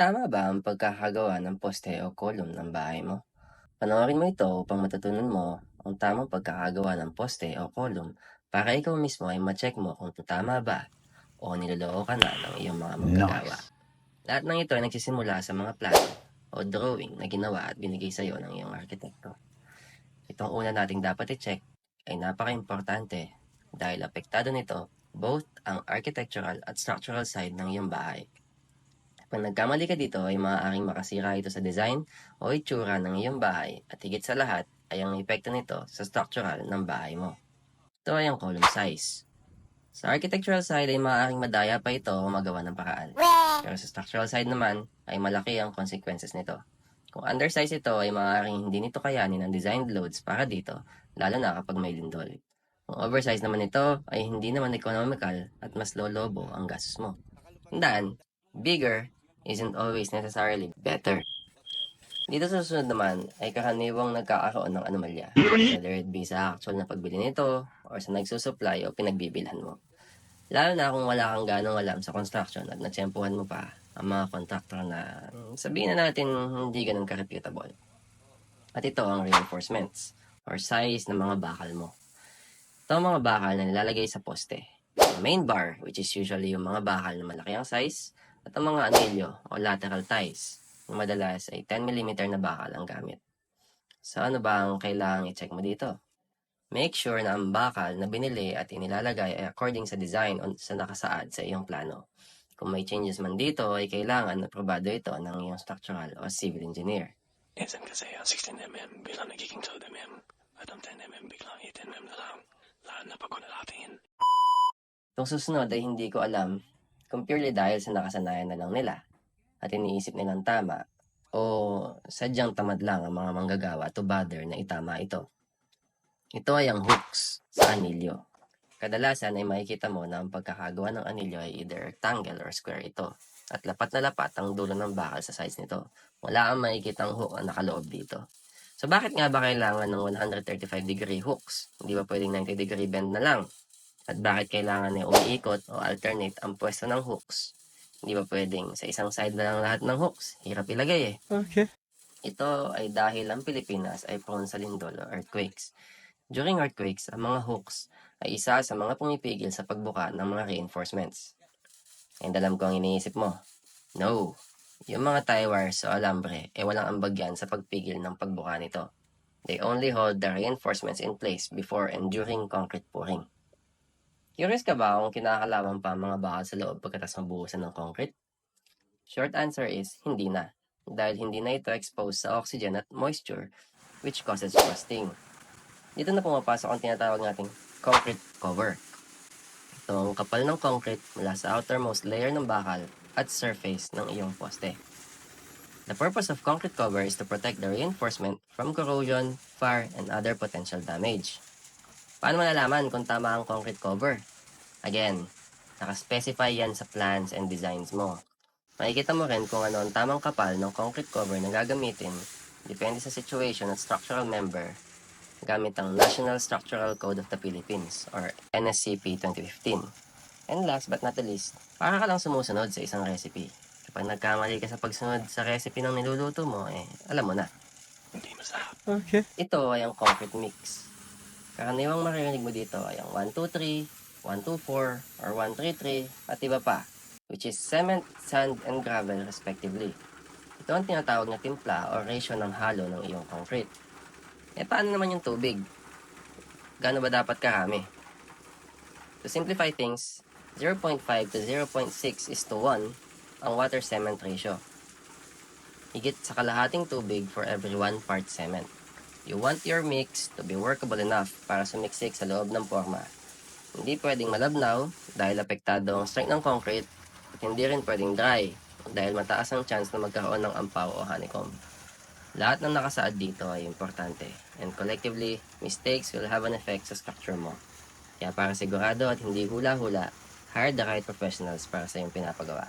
Tama ba ang pagkakagawa ng poste o column ng bahay mo? Panoorin mo ito upang matutunan mo ang tamang pagkakagawa ng poste o column para ikaw mismo ay ma-check mo kung tama ba o niloloko ka na ng iyong mga magagawa. Nice. Lahat ng ito ay nagsisimula sa mga plano o drawing na ginawa at binigay sa iyo ng iyong arkitekto. Itong una nating dapat i-check ay napaka-importante dahil apektado nito both ang architectural at structural side ng iyong bahay. Kung nagkamali ka dito ay maaaring makasira ito sa design o itsura ng iyong bahay at higit sa lahat ay ang epekto nito sa structural ng bahay mo. Ito ay ang column size. Sa architectural side ay maaaring madaya pa ito o magawa ng paraan. Pero sa structural side naman ay malaki ang consequences nito. Kung undersize ito ay maaaring hindi nito kayanin ang designed loads para dito, lalo na kapag may lindol. Kung oversize naman ito ay hindi naman economical at mas lolobo ang gastos mo. Tandaan, bigger isn't always necessarily better. Dito sa susunod naman ay karaniwang nagkakaroon ng anomalya, whether it be sa actual na pagbili nito or sa nagsusupply o pinagbibilhan mo. Lalo na kung wala kang ganong alam sa construction at natsempuhan mo pa ang mga contractor na mm, sabihin na natin hindi ganun ka-reputable. At ito ang reinforcements or size ng mga bakal mo. Ito ang mga bakal na nilalagay sa poste. Ang main bar, which is usually yung mga bakal na malaki ang size, at ang mga anilyo o lateral ties, madalas ay 10mm na bakal ang gamit. So ano ba ang kailangang i-check mo dito? Make sure na ang bakal na binili at inilalagay ay according sa design o sa nakasaad sa iyong plano. Kung may changes man dito, ay kailangan na probado ito ng iyong structural o civil engineer. Minsan kasi ang 16mm bilang nagiging 12mm at ang 10mm biglang 18mm na lang. Lahat na pagkunalatingin. Itong susunod ay hindi ko alam kung purely dahil sa nakasanayan na lang nila at iniisip nilang tama o sadyang tamad lang ang mga manggagawa to bother na itama ito. Ito ay ang hooks sa anilyo. Kadalasan ay makikita mo na ang pagkakagawa ng anilyo ay either rectangle or square ito. At lapat na lapat ang dulo ng bakal sa size nito. Wala kang makikita ang hook ang nakaloob dito. So bakit nga ba kailangan ng 135 degree hooks? Hindi ba pwedeng 90 degree bend na lang? At bakit kailangan na umiikot o alternate ang pwesto ng hooks? Hindi ba pwedeng sa isang side na lang lahat ng hooks? Hirap ilagay eh. Okay. Ito ay dahil ang Pilipinas ay prone sa lindol o earthquakes. During earthquakes, ang mga hooks ay isa sa mga pumipigil sa pagbuka ng mga reinforcements. And alam ko ang iniisip mo. No. Yung mga tie wires o alambre ay walang ambag yan sa pagpigil ng pagbuka nito. They only hold the reinforcements in place before and during concrete pouring. Curious ka ba kung kinakalaman pa mga bakal sa loob pagkatapos mabuhusan ng concrete? Short answer is, hindi na. Dahil hindi na ito exposed sa oxygen at moisture which causes rusting. Dito na pumapasok ang tinatawag nating concrete cover. Ito ang kapal ng concrete mula sa outermost layer ng bakal at surface ng iyong poste. The purpose of concrete cover is to protect the reinforcement from corrosion, fire, and other potential damage. Paano malalaman kung tama ang concrete cover? Again, nakaspecify yan sa plans and designs mo. Makikita mo rin kung ano ang tamang kapal ng concrete cover na gagamitin depende sa situation at structural member gamit ang National Structural Code of the Philippines or NSCP 2015. And last but not the least, para ka lang sumusunod sa isang recipe. Kapag nagkamali ka sa pagsunod sa recipe ng niluluto mo, eh, alam mo na. Hindi masarap. Okay. Ito ay ang concrete mix. Karaniwang maririnig mo dito ay ang 123, 124, or 133, at iba pa, which is cement, sand, and gravel respectively. Ito ang tinatawag na timpla o ratio ng halo ng iyong concrete. Eh paano naman yung tubig? Gaano ba dapat karami? To simplify things, 0.5 to 0.6 is to 1 ang water cement ratio. Higit sa kalahating tubig for every 1 part cement. You want your mix to be workable enough para sumiksik sa loob ng forma. Hindi pwedeng malabnaw dahil apektado ang strength ng concrete at hindi rin pwedeng dry dahil mataas ang chance na magkaroon ng ampaw o honeycomb. Lahat ng nakasaad dito ay importante and collectively, mistakes will have an effect sa structure mo. Kaya para sigurado at hindi hula-hula, hire the right professionals para sa iyong pinapagawa.